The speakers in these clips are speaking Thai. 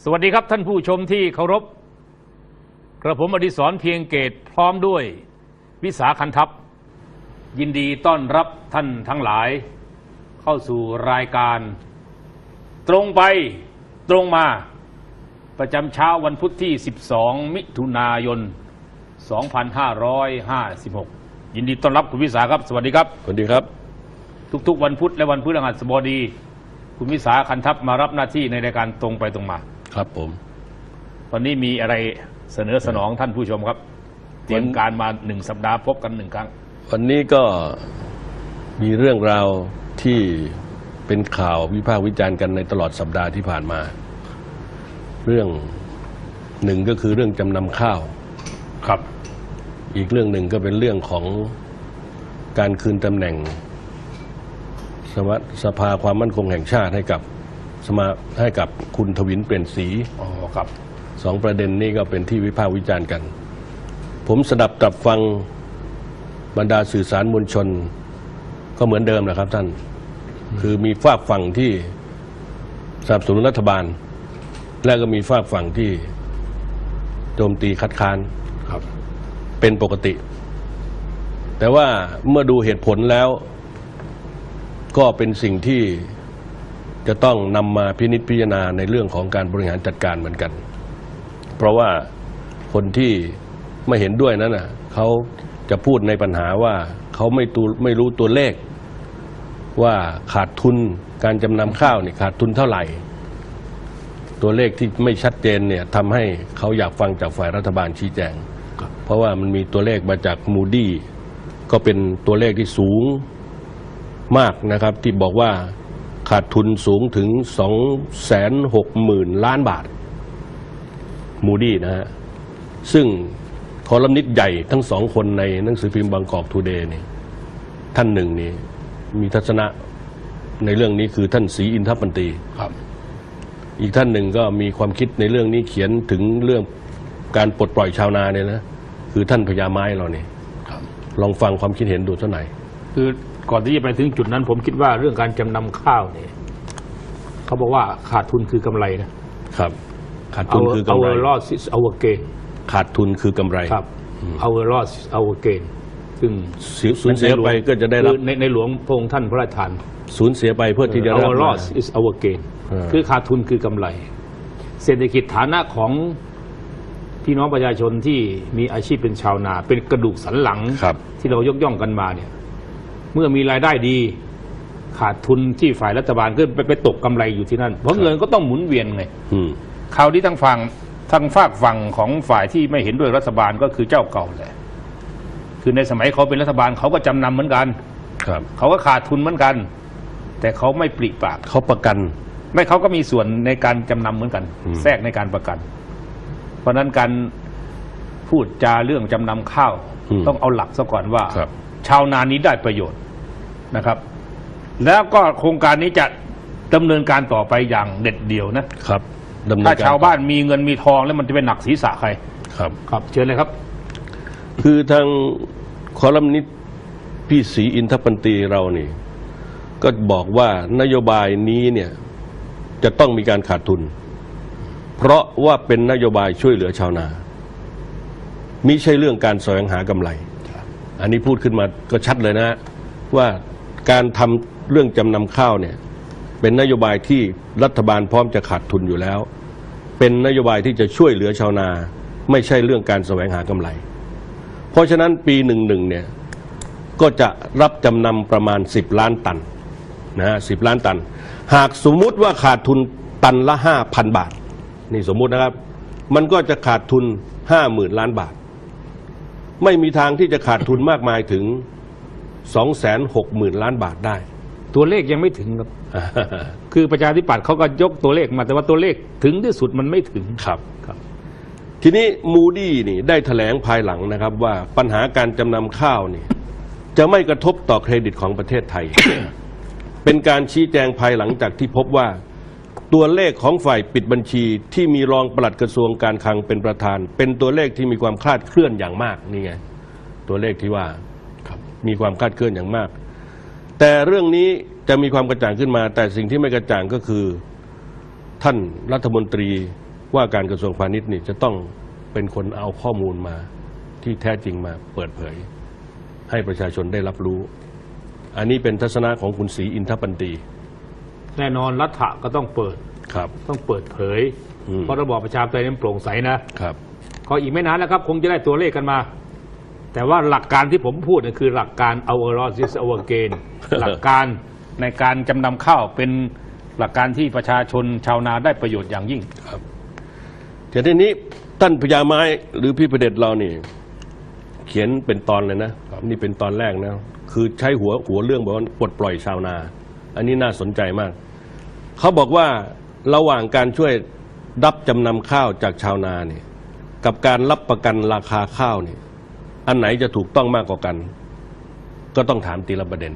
สวัสดีครับท่านผู้ชมที่เคารพ กระผมอดิศรเพียงเกตพร้อมด้วยวิสาคันทัพ ยินดีต้อนรับท่านทั้งหลาย เข้าสู่รายการ ตรงไปตรงมา ประจำเช้าวันพุธที่ 12 มิถุนายน 2556 ยินดีต้อนรับคุณวิสาครับ สวัสดีครับ สวัสดีครับ ทุกๆ วันพุธและวันพฤหัสบดี คุณวิสาคันทัพมารับหน้าที่ในรายการตรงไปตรงมา ครับผม วันนี้มีอะไรเสนอสนองท่านผู้ชมครับ เตรียมการมาหนึ่งสัปดาห์พบกันหนึ่งครั้ง วันนี้ก็มีเรื่องราวที่เป็นข่าววิพากษ์วิจารณ์กันในตลอดสัปดาห์ที่ผ่านมา เรื่องหนึ่งก็คือเรื่องจำนำข้าวครับ อีกเรื่องหนึ่งก็เป็นเรื่องของการคืนตำแหน่งสมสภาความมั่นคงแห่งชาติให้กับ สมาให้กับคุณทวินเปลี่ยนสีอ๋อครับสองประเด็นนี้ก็เป็นที่วิพากษ์วิจารณ์กัน ผมสดับตรับฟังบรรดาสื่อสารมวลชน ก็เหมือนเดิมนะครับท่าน คือมีฝากฝั่งที่สนับสนุนรัฐบาล และก็มีฝากฝั่งที่โจมตีคัดค้านครับเป็นปกติ แต่ว่าเมื่อดูเหตุผลแล้ว ก็เป็นสิ่งที่ จะต้องนำมาพินิจพิจารณาในเรื่องของการบริหารจัดการเหมือนกัน เพราะว่าคนที่ไม่เห็นด้วยนั้นนะเขาจะพูดในปัญหาว่าเขาไม่ตูไม่รู้ตัวเลข ว่าขาดทุนการจำนำข้าวเนี่ยขาดทุนเท่าไหร่ ตัวเลขที่ไม่ชัดเจนเนี่ยทำให้เขาอยากฟังจากฝ่ายรัฐบาลชี้แจง เพราะว่ามันมีตัวเลขมาจากมูดี้ก็เป็นตัวเลขที่สูงมากนะครับที่บอกว่า ขาดทุนสูงถึง2องแสนหกหมื่นล้านบาท มูดี้นะฮะ ซึ่งคอลัมนิสต์ใหญ่ทั้งสองคนในหนังสือพิมพ์บางกอกทูเดย์นี่ท่านหนึ่งนี่มีทัศนะในเรื่องนี้คือท่านศรีอินทปันตีครับ อีกท่านหนึ่งก็มีความคิดในเรื่องนี้เขียนถึงเรื่องการปลดปล่อยชาวนาเนี่ยนะ คือท่านพญาไม้เราเนี่ยครับลองฟังความคิดเห็นดูเท่าไหร่คือ ก่อนที่จะไปถึงจุดนั้น ผมคิดว่าเรื่องการจำนำข้าวเนี่ยเขาบอกว่าขาดทุนคือกำไรนะครับ ขาดทุนคือกำไร our loss is our gain ขาดทุนคือกำไรครับ our loss is our gain ซึ่งสูญสูญเสียไปก็จะได้รับคือในในหลวงพระองค์ท่านพระราชทานสูญเสียไปเพื่อที่จะได้รับ our มา loss is our gain เออคือขาดทุนคือกำไร เศรษฐกิจฐานะของพี่น้องประชาชนที่มีอาชีพเป็นชาวนา เป็นกระดูกสันหลังครับที่เรายกย่องกันมาเนี่ย เมื่อมีรายได้ดี ขาดทุนที่ฝ่ายรัฐบาลก็ไปไปตกกำไรอยู่ที่นั่น เพราะเงินก็ต้องหมุนเวียนไงอืมคราวนี้ทางฝั่งทางฝากฝั่งของฝ่ายที่ไม่เห็นด้วยรัฐบาลก็คือเจ้าเก่าแหละคือในสมัยเขาเป็นรัฐบาลเขาก็จำนำเหมือนกัน ครับ เขาก็ขาดทุนเหมือนกัน แต่เขาไม่ปริปากเขาประกัน ไม่เขาก็มีส่วนในการจำนำเหมือนกันอืมแทรกในการประกัน เพราะฉะนั้นการพูดจาเรื่องจำนำข้าว ต้องเอาหลักซะก่อนว่าครับชาวนานี้ได้ประโยชน์ นะครับ แล้วก็โครงการนี้จะดำเนินการต่อไปอย่างเด็ดเดี่ยวนะครับดำเนินถ้าการชาวบ้านมีเงินมีทองแล้วมันจะเป็นหนักศีรษะใครครับ ครับ เชิญเลยครับ คือทางคอลัมนิสต์พี่ศรีอินทปันตีเรานี่ ก็บอกว่านโยบายนี้เนี่ยจะต้องมีการขาดทุน เพราะว่าเป็นนโยบายช่วยเหลือชาวนามิใช่เรื่องการแสวงหากำไร อันนี้พูดขึ้นมาก็ชัดเลยนะว่า การทำเรื่องจำนำข้าวเนี่ยเป็นนโยบายที่รัฐบาลพร้อมจะขาดทุนอยู่แล้ว เป็นนโยบายที่จะช่วยเหลือชาวนา ไม่ใช่เรื่องการแสวงหากำไร เพราะฉะนั้นปีหนึ่งหนึ่งเนี่ยก็จะรับจำนำประมาณ 10 ล้านตันนะฮะสิล้านตัน หากสมมุติว่าขาดทุนตันละ5,000 บาท นี่สมมุตินะครับ มันก็จะขาดทุน 50,000 ล้านบาท ไม่มีทางที่จะขาดทุนมากมายถึง 260,000 ล้านบาทได้ ตัวเลขยังไม่ถึงครับ คือประชาธิปัตย์เขาก็ยกตัวเลขมาแต่ว่าตัวเลขถึงที่สุดมันไม่ถึงครับครับ ทีนี้มูดี้นี่ได้แถลงภายหลังนะครับว่าปัญหาการจำนำข้าวนี่จะไม่กระทบต่อเครดิตของประเทศไทย เป็นการชี้แจงภายหลังจากที่พบว่าตัวเลขของฝ่ายปิดบัญชีที่มีรองปลัดกระทรวงการคลังเป็นประธาน เป็นตัวเลขที่มีความคลาดเคลื่อนอย่างมากนี่ไง ตัวเลขที่ว่า มีความคลาดเคลื่อนอย่างมาก แต่เรื่องนี้จะมีความกระจ่างขึ้นมา แต่สิ่งที่ไม่กระจ่างก็คือท่านรัฐมนตรีว่าการกระทรวงพาณิชย์นี่จะต้องเป็นคนเอาข้อมูลมาที่แท้จริงมาเปิดเผย ให้ประชาชนได้รับรู้ อันนี้เป็นทัศนะของคุณศรีอินทปันตีแน่นอนรัฐะก็ต้องเปิดครับ ต้องเปิดเผยอืมเพราะระบอบประชาธิปไตยนั้นโปร่งใสนะครับ ก็อีกไม่นานแล้วครับ คงจะได้ตัวเลขกันมา แต่ว่าหลักการที่ผมพูดเนี่ยคือหลักการ our loss is our gain หลักการในการจำนำข้าวเป็นหลักการที่ประชาชนชาวนาได้ประโยชน์อย่างยิ่งแต่ทีนี้ท่านพญาไม้หรือพี่ประเด็จเรานี่ เขียนเป็นตอนเลยนะนี่เป็นตอนแรกนะ คือใช้หัวหัวเรื่องบอกว่าปลดปล่อยชาวนา อันนี้น่าสนใจมาก เขาบอกว่าระหว่างการช่วยรับจำนำข้าวจากชาวนาเนี่ยกับการรับประกันราคาข้าวเนี่ย อันไหนจะถูกต้องมากกว่ากัน ก็ต้องถามตีละประเด็น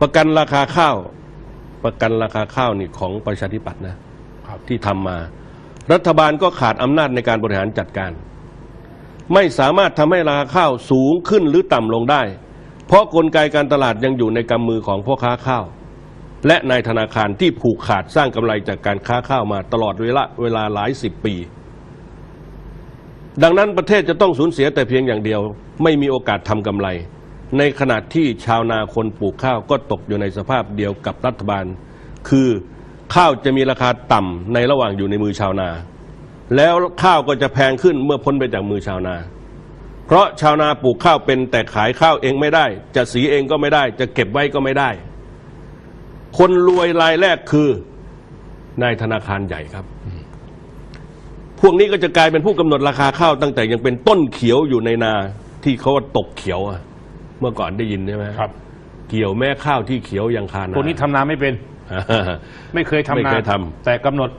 ประกันราคาข้าว ประกันราคาข้าวนี่ของประชาธิปัตย์นะครับที่ทำมา รัฐบาลก็ขาดอำนาจในการบริหารจัดการ ไม่สามารถทำให้ราคาข้าวสูงขึ้นหรือต่ำลงได้ เพราะกลไกการตลาดยังอยู่ในกำมือของพ่อค้าข้าว และนายธนาคารที่ผูกขาดสร้างกำไรจากการค้าข้าวมาตลอดเวลาเวลาหลายสิบปี ดังนั้นประเทศจะต้องสูญเสียแต่เพียงอย่างเดียว ไม่มีโอกาสทำกำไร ในขณะที่ชาวนาคนปลูกข้าวก็ตกอยู่ในสภาพเดียวกับรัฐบาล คือข้าวจะมีราคาต่ำในระหว่างอยู่ในมือชาวนา แล้วข้าวก็จะแพงขึ้นเมื่อพ้นไปจากมือชาวนา เพราะชาวนาปลูกข้าวเป็นแต่ขายข้าวเองไม่ได้ จะสีเองก็ไม่ได้ จะเก็บไว้ก็ไม่ได้ คนรวยรายแรกคือนายธนาคารใหญ่ครับ พวกนี้ก็จะกลายเป็นผู้กำหนดราคาข้าวตั้งแต่ยังเป็นต้นเขียวอยู่ในนาที่เขาว่าตกเขียวอะเมื่อก่อนได้ยินใช่ไหมครับ เกี่ยวแม่ข้าวที่เขียวยังคานาพวกนี้ทำนาไม่เป็น ไม่เคยทำไม่นาเคยทำแต่กำหนด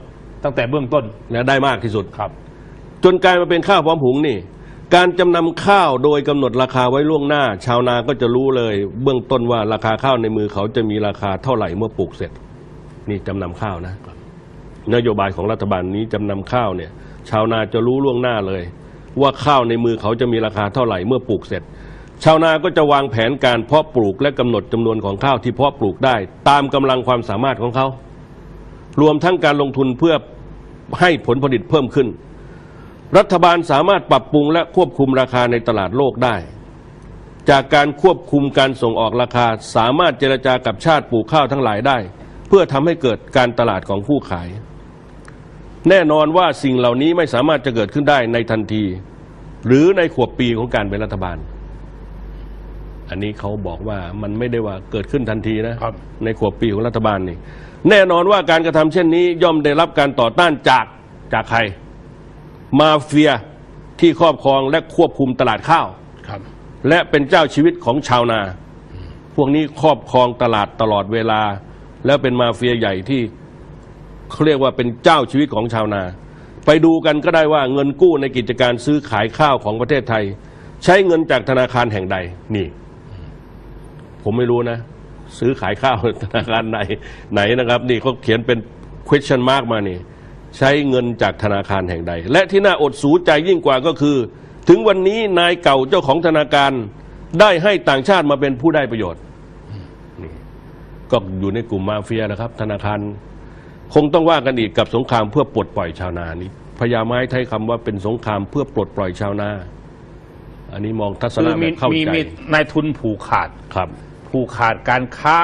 ตั้งแต่เบื้องต้นและได้มากที่สุดครับ จนกลายมาเป็นข้าวพร้อมหุงนี่ การจำนำข้าวโดยกำหนดราคาไว้ล่วงหน้า ชาวนาก็จะรู้เลย เบื้องต้นว่าราคาข้าวในมือเขาจะมีราคาเท่าไหร่เมื่อปลูกเสร็จ นี่จำนำข้าวนะ นโยบายของรัฐบาลนี้จำนำข้าวเนี่ย ชาวนาจะรู้ล่วงหน้าเลย ว่าข้าวในมือเขาจะมีราคาเท่าไหร่เมื่อปลูกเสร็จ ชาวนาก็จะวางแผนการเพาะปลูกและกำหนดจำนวนของข้าวที่เพาะปลูกได้ ตามกำลังความสามารถของเขา รวมทั้งการลงทุนเพื่อให้ผลผลิตเพิ่มขึ้น รัฐบาลสามารถปรับปรุงและควบคุมราคาในตลาดโลกได้ จากการควบคุมการส่งออกราคาสามารถเจรจากับชาติปลูกข้าวทั้งหลายได้ เพื่อทำให้เกิดการตลาดของผู้ขาย แน่นอนว่าสิ่งเหล่านี้ไม่สามารถจะเกิดขึ้นได้ในทันที หรือในขวบปีของการเป็นรัฐบาล อันนี้เขาบอกว่ามันไม่ได้ว่าเกิดขึ้นทันทีนะครับในขวบปีของรัฐบาลนี่ แน่นอนว่าการกระทำเช่นนี้ ย่อมได้รับการต่อต้านจากจากใคร มาเฟียที่ครอบครองและควบคุมตลาดข้าวครับและเป็นเจ้าชีวิตของชาวนา พวกนี้ครอบครองตลาดตลอดเวลา แล้วเป็นมาเฟียใหญ่ที่ เขาเรียกว่าเป็นเจ้าชีวิตของชาวนา ไปดูกันก็ได้ว่าเงินกู้ในกิจการซื้อขายข้าวของประเทศไทย ใช้เงินจากธนาคารแห่งใดนี่ ผมไม่รู้นะ ซื้อขายข้าวธนาคารไหนไหนนะครับ นี่เขาเขียนเป็น question mark มานี่ ใช้เงินจากธนาคารแห่งใด และที่น่าอดสูใจยิ่งกว่าก็คือ ถึงวันนี้นายเก่าเจ้าของธนาคารได้ให้ต่างชาติมาเป็นผู้ได้ประโยชน์นี่ก็อยู่ในกลุ่มมาเฟียนะครับ ธนาคาร คงต้องว่ากันอีกกับสงครามเพื่อปลดปล่อยชาวนานี่พญาไม้ใช้คำว่าเป็นสงครามเพื่อปลดปล่อยชาวนา อันนี้มองทัศคืนะอแบมีบเข้ามีใจมีนายทุนผูกขาด ครับ ผูกขาดการค้า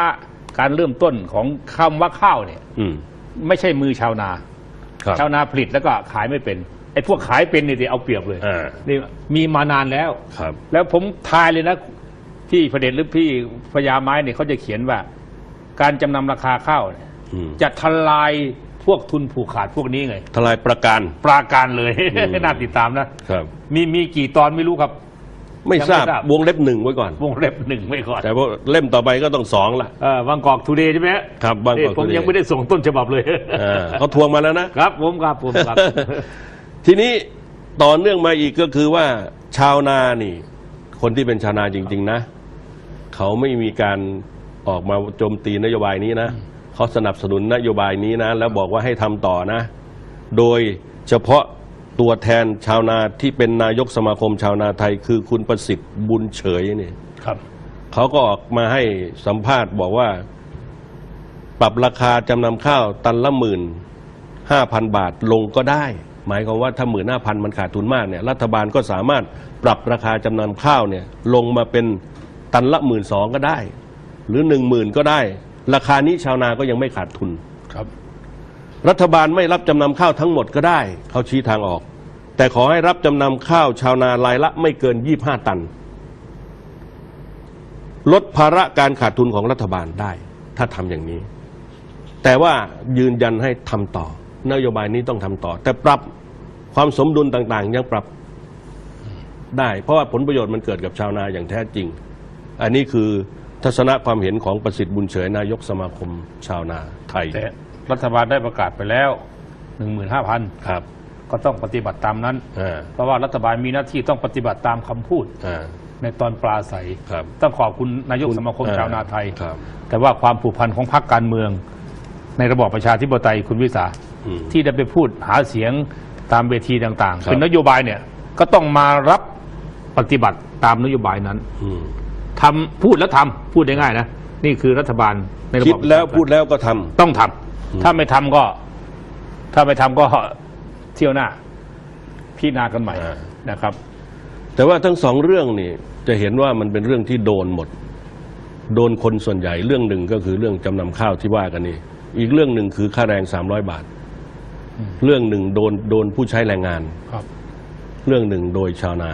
การเริ่มต้นของคำว่าข้าวเนี่ย อืมไม่ใช่มือชาวนา ครับ ชาวนาผลิตแล้วก็ขายไม่เป็นไอ้พวกขายเป็นเนี่ยเอาเปรียบเลยอ่า นี่มีมานานแล้ว ครับ แล้วผมทายเลยนะพี่พระเดชหรือพี่พญาไม้เนี่ยเขาจะเขียนว่า การจำนำราคาข้าวเนี่ยอืม จะทลายพวกทุนผูกขาดพวกนี้ไง ทลายประการ ปราการเลยอืมน่าติดตามนะครับ มีมีกี่ตอนไม่รู้ครับ ไม่ยังไม่ทราบทราบวงเล็บหนึ่งไว้ก่อน วงเล็บหนึ่งไว้ก่อน แต่ว่าเล่มต่อไปก็ต้องสองละเออบางกอกทูเดย์ใช่ไหมฮะครับบางกอกนี่ผม Today ยังไม่ได้ส่งต้นฉบับเลยอ่าเขาทวงมาแล้วนะครับผมครับผมครับ ทีนี้ต่อเนื่องมาอีกก็คือว่าชาวนานี่ คนที่เป็นชาวนาจริง ๆ นะ เขาไม่มีการออกมาโจมตีนโยบายนี้นะ เขาสนับสนุนนโยบายนี้นะ แล้วบอกว่าให้ทำต่อนะ โดยเฉพาะตัวแทนชาวนาที่เป็นนายกสมาคมชาวนาไทย คือคุณประสิทธิ์บุญเฉยเนี่ยครับ เขาก็ออกมาให้สัมภาษณ์บอกว่า ปรับราคาจำนำข้าวตันละหมื่นห้าพันบาทลงก็ได้ หมายความว่าถ้าหมื่นห้าพันมันขาดทุนมากเนี่ยรัฐบาลก็สามารถปรับราคาจำนำข้าวเนี่ยลงมาเป็นตันละหมื่นสองก็ได้ หรือหนึ่งหมื่นก็ได้ ราคานี้ชาวนาก็ยังไม่ขาดทุน ครับ รัฐบาลไม่รับจำนำข้าวทั้งหมดก็ได้เขาชี้ทางออก แต่ขอให้รับจำนำข้าวชาวนารายละไม่เกิน 25 ตัน ลดภาระการขาดทุนของรัฐบาลได้ ถ้าทำอย่างนี้ แต่ว่ายืนยันให้ทำต่อ นโยบายนี้ต้องทำต่อ แต่ปรับความสมดุลต่าง ๆ ยังปรับได้ เพราะว่าผลประโยชน์มันเกิดกับชาวนาอย่างแท้จริง อันนี้คือ ทัศนะความเห็นของประสิทธิ์บุญเฉยนายกสมาคมชาวนาไทยแต่รัฐบาลได้ประกาศไปแล้วหนึ่งหมื่นห้าพันครับ ก็ต้องปฏิบัติตามนั้น อ่าเพราะว่ารัฐบาลมีหน้าที่ต้องปฏิบัติตามคำพูด อ่า ในตอนปราศัยครับต้องขอบคุณนายกสมาคมอ่าชาวนาไทย ครับแต่ว่าความผูกพันของพรรคการเมือง ในระบอบประชาธิปไตยคุณวิสา อืมที่ได้ไปพูดหาเสียงตามเวทีต่าง ครัๆ บ เป็นนโยบายเนี่ยก็ต้องมารับปฏิบัติตามนโยบายนั้น อืม ทำพูดแล้วทำพูดได้ง่ายนะนี่คือรัฐบาลในระบคิอดบประชาธิปไตยแล้วพูดแล้วก็ทำ ต้องทำถ้าไม่ทำก็ ถ้าไม่ทำก็เที่ยวหน้าพี่นากันใหม่อ่า นะครับ แต่ว่าทั้งสองเรื่องนี่จะเห็นว่ามันเป็นเรื่องที่โดนหมด โดนคนส่วนใหญ่เรื่องหนึ่งก็คือเรื่องจำนำข้าวที่ว่ากันนี่อีกเรื่องหนึ่งคือค่าแรงสามร้อยบาทอืมเรื่องหนึ่งโดนโดนผู้ใช้แรงงาน ครับ เรื่องหนึ่งโดยชาวนา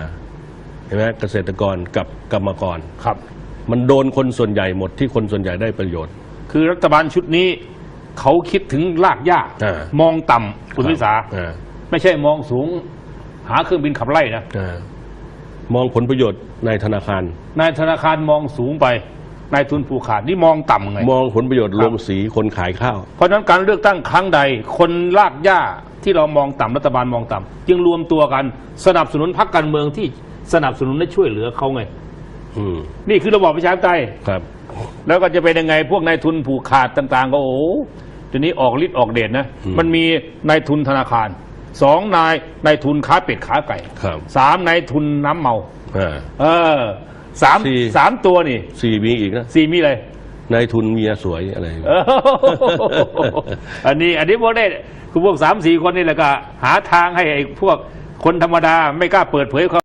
เห็นไหมเกษตรกรกับกรรมกร ครับ มันโดนคนส่วนใหญ่หมดที่คนส่วนใหญ่ได้ประโยชน์ คือรัฐบาลชุดนี้ เขาคิดถึงรากหญ้าอ่า มองต่ำคุณวิสา อ่าไม่ใช่มองสูง หาเครื่องบินขับไล่นะอ่ามองผลประโยชน์ในธนาคาร นายธนาคารมองสูงไปนายทุนผูกขาดนี่มองต่ำไง มองผลประโยชน์ครับ ลงสีคนขายข้าว เพราะฉะนั้นการเลือกตั้งครั้งใด คนลากหญ้าที่เรามองต่ำรัฐบาลมองต่ำจึงรวมตัวกันสนับสนุนพรรคการเมืองที่ สนับสนุนและช่วยเหลือเขาไง อืมนี่คือระบอบประชาธิปไตย ครับ แล้วก็จะเป็นยังไงพวกนายทุนผูกขาดต่างๆ ก็โอ้โหทีนี้ออกฤทธิ์ออกเดชนะ อืม มันมีนายทุนธนาคารสองนายนายทุนค้าเป็ดค้าไก่ครับสามนายทุนน้ำเมา อ่า เออสามสี่ สามตัวนี่สี่มีอีกนะสี่มีอะไร นายทุนเมียสวยอะไร เอออันนี้อันนี้พวกได้คือพวกสามสี่คนนี่แหละก็ หาทางให้ไอ้พวกคนธรรมดาไม่กล้าเปิดเผยความ